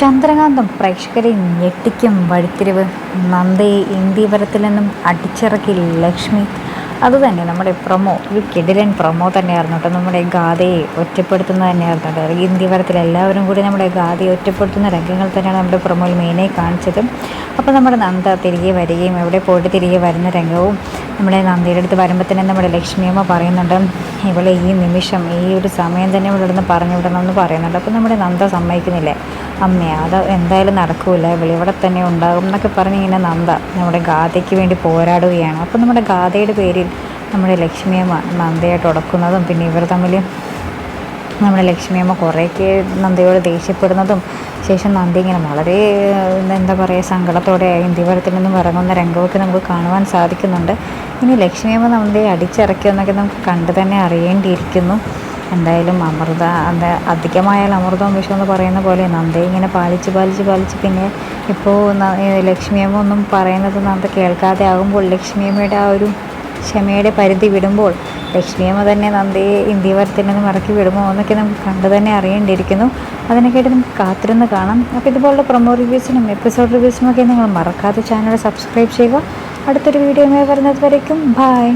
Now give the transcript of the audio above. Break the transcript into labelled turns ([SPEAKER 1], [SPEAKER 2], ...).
[SPEAKER 1] ചന്ദ്രകാന്തം പ്രേക്ഷകരെ ഞെട്ടിക്കും വഴിത്തിരിവ്. നന്ദയെ ഇന്ത്യവരത്തിൽ നിന്നും അടിച്ചിറക്കി ലക്ഷ്മി. അതുതന്നെ നമ്മുടെ പ്രൊമോ ഒരു കിടിലൻ പ്രൊമോ തന്നെയായിരുന്നു കേട്ടോ. നമ്മുടെ ഗാഥയെ ഒറ്റപ്പെടുത്തുന്നത് തന്നെയായിരുന്നു കേട്ടോ. ഇന്ത്യവരത്തിൽ എല്ലാവരും കൂടി നമ്മുടെ ഗാഥയെ ഒറ്റപ്പെടുത്തുന്ന രംഗങ്ങൾ തന്നെയാണ് നമ്മുടെ പ്രൊമോയിൽ മെയിനായി കാണിച്ചത്. അപ്പോൾ നമ്മുടെ നന്ദ തിരികെ വരികയും എവിടെ പോയിട്ട് തിരികെ വരുന്ന രംഗവും നമ്മുടെ നന്ദിയുടെ അടുത്ത് വരുമ്പോൾ തന്നെ നമ്മുടെ ലക്ഷ്മിയമ്മ പറയുന്നുണ്ട്. ഇവളെ ഈ നിമിഷം ഈ ഒരു സമയം തന്നെ ഇവിടെ നിന്ന് പറഞ്ഞു വിടണമെന്ന് പറയുന്നുണ്ട്. അപ്പോൾ നമ്മുടെ നന്ദ സമ്മതിക്കുന്നില്ലേ. അമ്മേ അത് എന്തായാലും നടക്കൂല. ഇവിടെ തന്നെ ഉണ്ടാകും എന്നൊക്കെ പറഞ്ഞ് ഇങ്ങനെ നന്ദ. നമ്മുടെ ഗാഥയ്ക്ക് വേണ്ടി പോരാടുകയാണ്. അപ്പോൾ നമ്മുടെ ഗാഥയുടെ പേരിൽ നമ്മുടെ ലക്ഷ്മിയമ്മ നന്ദയായിട്ട് ഉടക്കുന്നതും പിന്നെ ഇവർ തമ്മിൽ നമ്മുടെ ലക്ഷ്മിയമ്മ കുറേയൊക്കെ നന്ദയോട് ദേഷ്യപ്പെടുന്നതും ശേഷം നന്ദി ഇങ്ങനെ വളരെ എന്താ പറയുക സങ്കടത്തോടെ ഇന്ത്യവരത്തിൽ നിന്നും ഇറങ്ങുന്ന രംഗമൊക്കെ നമുക്ക് കാണുവാൻ സാധിക്കുന്നുണ്ട്. ഇനി ലക്ഷ്മിയമ്മ നന്ദയെ അടിച്ചിറക്കിയെന്നൊക്കെ നമുക്ക് കണ്ടു തന്നെ അറിയേണ്ടിയിരിക്കുന്നു. എന്തായാലും അമൃത അത് അധികമായാൽ അമൃതവും വിഷം എന്ന് പറയുന്ന പോലെ നന്ദയെ ഇങ്ങനെ പാലിച്ച് പാലിച്ച് പാലിച്ച് പിന്നെ ഇപ്പോൾ ലക്ഷ്മിയമ്മ ഒന്നും പറയുന്നത് നന്ദ കേൾക്കാതെ ആകുമ്പോൾ ലക്ഷ്മിയമ്മയുടെ ആ ഒരു ക്ഷമയുടെ പരിധി വിടുമ്പോൾ ലക്ഷ്മിയമ്മ തന്നെ നന്ദയെ ഇന്ത്യവരത്തിൽ നിന്ന് മറക്കി വിടുമോ എന്നൊക്കെ നമുക്ക് കണ്ടു തന്നെ അറിയേണ്ടിയിരിക്കുന്നു. അതിനൊക്കെയായിട്ട് നമുക്ക് കാത്തിരുന്ന് കാണാം. അപ്പോൾ ഇതുപോലുള്ള പ്രൊമോ റിവ്യൂസിനും എപ്പിസോഡ് റിവ്യൂസിനും ഒക്കെ നിങ്ങൾ മറക്കാതെ ചാനൽ സബ്സ്ക്രൈബ് ചെയ്യുക. അടുത്തൊരു വീഡിയോ വരുന്നത് വരയ്ക്കും. ബായ്